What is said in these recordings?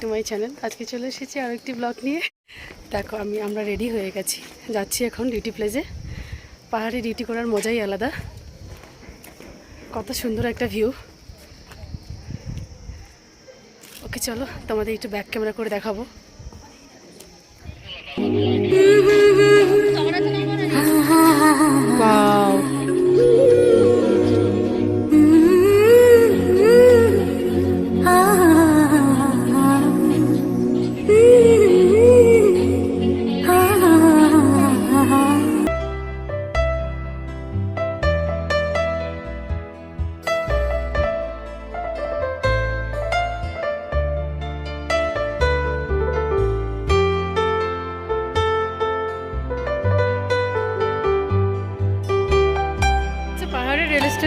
To my channel আজকে চলে এসেছি আর একটি ব্লগ নিয়ে। দেখো, আমি, আমরা রেডি হয়ে গেছি। যাচ্ছি এখন ডিউটি প্লেসে পাহাড়ে ডিউটি করার মজাই আলাদা। কত সুন্দর একটা ভিউ ওকে, চলো, তোমাদের একটু ব্যাক ক্যামেরা করে দেখাবো। Wow.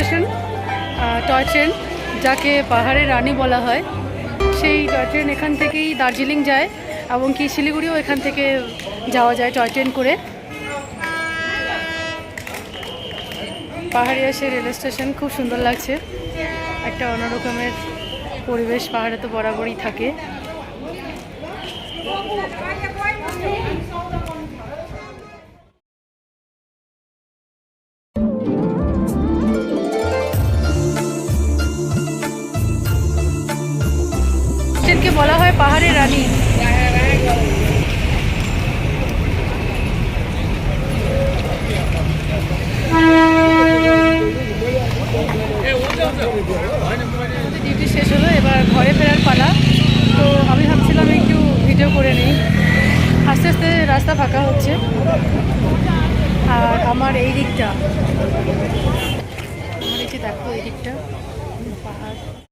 স্টেশন টয় ট্রেন যাকে পাহাড়ের রানী বলা হয়। সেই টয় ট্রেন এখান থেকেই দার্জিলিং যায় এবং কি শিলিগুড়িও এখান থেকে যাওয়া যায় টয় ট্রেন করে। পাহাড়ে এসে রেল স্টেশন খুব সুন্দর লাগছে। একটা অন্যরকমের পরিবেশ পাহাড়ে তো বরাবরই থাকে। ট্রেনকে বলা হয় পাহাড়ের রানী। ডিউটি শেষ হলো, এবার ঘরে ফেরার পালা। তো আমি ভাবছিলাম একটু ভিডিও করে নিই। আস্তে আস্তে রাস্তা ফাঁকা হচ্ছে। আর আমার এই দিকটা। আমার এই যে দেখো, এই দিকটা, পাহাড়।